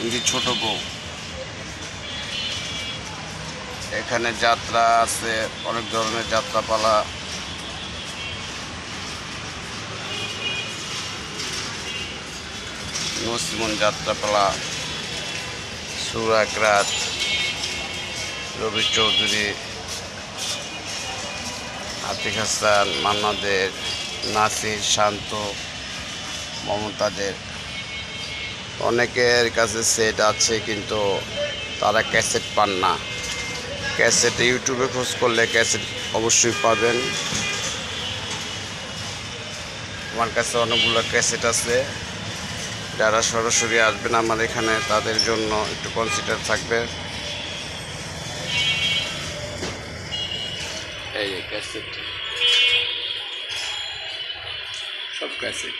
হিন্দি ছোট বউ। এখানে যাত্রা আছে, অনেক ধরনের যাত্রাপালা। নসিমন যাত্রাপালা সুরাকরাত রবি চৌধুরী, আতিক হাসান মান্নাদের নাসির, শান্ত মমতাদের অনেকের কাছে সেট আছে, কিন্তু তারা ক্যাসেট পান না। ক্যাসেট ইউটিউবে খোঁজ করলে ক্যাসেট অবশ্যই পাবেন। আমার কাছে অনেকগুলো ক্যাসেট আছে। যারা সরাসরি আসবেন আমার এখানে, তাদের জন্য একটু কনসিডার থাকবে। এই ক্যাসেট সব ক্যাসেট